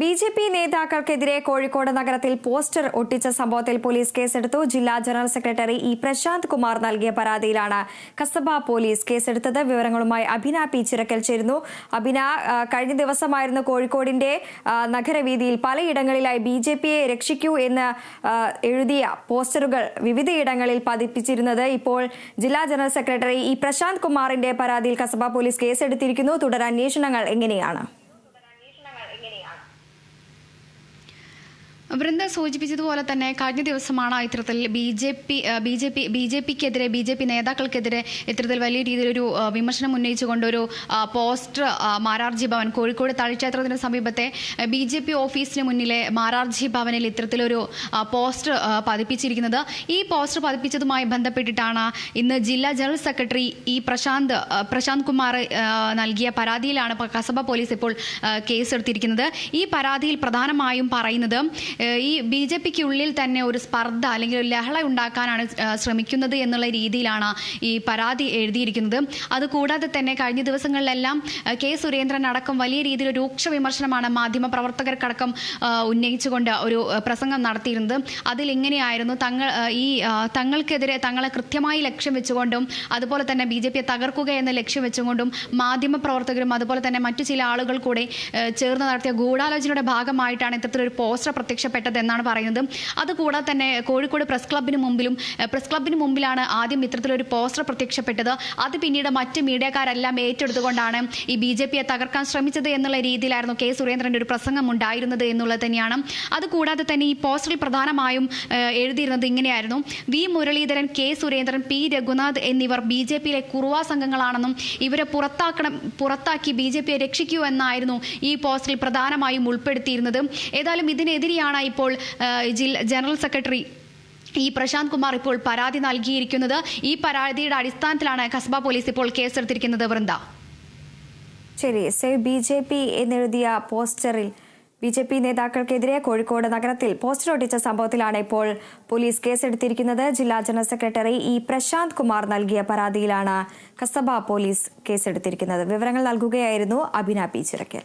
B J P നേതാക്കൾക്കെതിരെ കോഴിക്കോട് നഗരത്തിൽ poster ഒട്ടിച്ച സംഭവത്തിൽ പോലീസ് കേസെടുത്തു. ജില്ലാ general secretary E Prashanth Kumar നൽകിയ പരാതിയിലാണ് കസബ പോലീസ് കേസെടുത്തത്. വിവരങ്ങളുമായി അഭിന പി ചിറക്കൽ ചേരുന്നു. അഭിന കഴിഞ്ഞ ദിവസമായിരുന്നു കോഴിക്കോടിന്റെ നഗരവീതിയിൽ പലയിടങ്ങളിലായി ബി ജെ പിയെ രക്ഷിക്കൂ എന്ന് എഴുതിയ പോസ്റ്ററുകൾ വിവിധയിടങ്ങളിൽ പതിപ്പിച്ചിരുന്നത്. ഇപ്പോൾ ജില്ലാ ജനറൽ സെക്രട്ടറി ഇ പ്രശാന്ത് കുമാറിന്റെ പരാതിയിൽ കസബ പോലീസ് കേസെടുത്തിരിക്കുന്നു. തുടർ അന്വേഷണങ്ങൾ എങ്ങനെയാണ്? വൃന്ദ സൂചിപ്പിച്ചതുപോലെ തന്നെ കഴിഞ്ഞ ദിവസമാണ് ഇത്തരത്തിൽ B J P B J P B J പിക്കെതിരെ ബി ജെ പി നേതാക്കൾക്കെതിരെ ഇത്തരത്തിൽ വലിയ രീതിയിലൊരു വിമർശനം ഉന്നയിച്ചുകൊണ്ട് ഒരു പോസ്റ്റർ മാരാർജി ഭവൻ കോഴിക്കോട് തളിക്ഷേത്രത്തിന് സമീപത്തെ ബി ജെ പി ഓഫീസിന് മുന്നിലെ മാരാർജി ഭവനിൽ ഇത്തരത്തിലൊരു പോസ്റ്റർ പതിപ്പിച്ചിരിക്കുന്നത്. ഈ പോസ്റ്റർ പതിപ്പിച്ചതുമായി ബന്ധപ്പെട്ടിട്ടാണ് ഇന്ന് ജില്ലാ general secretary E Prashanth Prashanth Kumar നൽകിയ പരാതിയിലാണ് കസബ പോലീസ് ഇപ്പോൾ കേസെടുത്തിരിക്കുന്നത്. ഈ പരാതിയിൽ പ്രധാനമായും പറയുന്നത് ഈ ബി ജെ പിക്ക് ഉള്ളിൽ തന്നെ ഒരു സ്പർദ്ധ അല്ലെങ്കിൽ ഒരു ലഹള ഉണ്ടാക്കാനാണ് ശ്രമിക്കുന്നത് എന്നുള്ള രീതിയിലാണ് ഈ പരാതി എഴുതിയിരിക്കുന്നത്. അതുകൂടാതെ തന്നെ കഴിഞ്ഞ ദിവസങ്ങളിലെല്ലാം കെ സുരേന്ദ്രൻ അടക്കം വലിയ രീതിയിൽ രൂക്ഷ വിമർശനമാണ് മാധ്യമ പ്രവർത്തകർക്കടക്കം ഉന്നയിച്ചുകൊണ്ട് ഒരു പ്രസംഗം നടത്തിയിരുന്നത്. അതിൽ ഇങ്ങനെയായിരുന്നു തങ്ങൾ ഈ തങ്ങൾക്കെതിരെ തങ്ങളെ കൃത്യമായി ലക്ഷ്യം വെച്ചുകൊണ്ടും അതുപോലെ തന്നെ ബി ജെ പിയെ തകർക്കുക എന്ന ലക്ഷ്യം വെച്ചുകൊണ്ടും മാധ്യമ പ്രവർത്തകരും അതുപോലെ തന്നെ മറ്റു ചില ആളുകൾ കൂടെ ചേർന്ന് നടത്തിയ ഗൂഢാലോചനയുടെ ഭാഗമായിട്ടാണ് ഇത്തരത്തിലൊരു പോസ്റ്റർ പ്രത്യക്ഷപ്പെട്ടത് എന്നാണ് പറയുന്നത്. അതുകൂടാതെ തന്നെ കോഴിക്കോട് പ്രസ് ക്ലബിന് മുമ്പിലും പ്രസ് ക്ലബിന് മുമ്പിലാണ് ആദ്യം ഇത്തരത്തിലൊരു പോസ്റ്റർ പ്രത്യക്ഷപ്പെട്ടത്. അത് പിന്നീട് മറ്റ് മീഡിയക്കാരെല്ലാം ഏറ്റെടുത്തുകൊണ്ടാണ് ഈ ബി ജെ പിയെ തകർക്കാൻ ശ്രമിച്ചത് എന്നുള്ള രീതിയിലായിരുന്നു കെ സുരേന്ദ്രന്റെ ഒരു പ്രസംഗം ഉണ്ടായിരുന്നത് എന്നുള്ളത് തന്നെയാണ്. അതുകൂടാതെ തന്നെ ഈ പോസ്റ്ററിൽ പ്രധാനമായും എഴുതിയിരുന്നത് ഇങ്ങനെയായിരുന്നു. V Muraleedharan K Surendran P Raghunath എന്നിവർ ബി ജെ പിയിലെ കുറുവാ സംഘങ്ങളാണെന്നും ഇവരെ പുറത്താക്കണം പുറത്താക്കി ബി ജെ പിയെ രക്ഷിക്കൂ എന്നായിരുന്നു ഈ പോസ്റ്ററിൽ പ്രധാനമായും ഉൾപ്പെടുത്തിയിരുന്നത്. ഏതായാലും ഇതിനെതിരെയാണ് ഇപ്പോൾ ജനറൽ സെക്രട്ടറി ഈ പ്രശാന്ത് കുമാർ ഇപ്പോൾ പരാതി നൽകിയിരിക്കുന്നത്. ഈ പരാതിയുടെ അടിസ്ഥാനത്തിലാണ് കസ്ബ പോലീസ് ഇപ്പോൾ കേസെടുത്തിരിക്കുന്നത് വൃന്ദ. ശരി സേവ് ബി ജെ പി എന്നെഴുതിയ പോസ്റ്ററിൽ ബി ജെ പി നേതാക്കൾക്കെതിരെ കോഴിക്കോട് നഗരത്തിൽ പോസ്റ്റർ ഒട്ടിച്ച സംഭവത്തിലാണ് ഇപ്പോൾ പോലീസ് കേസെടുത്തിരിക്കുന്നത്. ജില്ലാ general secretary E Prashanth Kumar നൽകിയ പരാതിയിലാണ് കസബ പോലീസ് കേസെടുത്തിരിക്കുന്നത്. വിവരങ്ങൾ നൽകുകയായിരുന്നു അഭിന പി ചിറക്കൽ.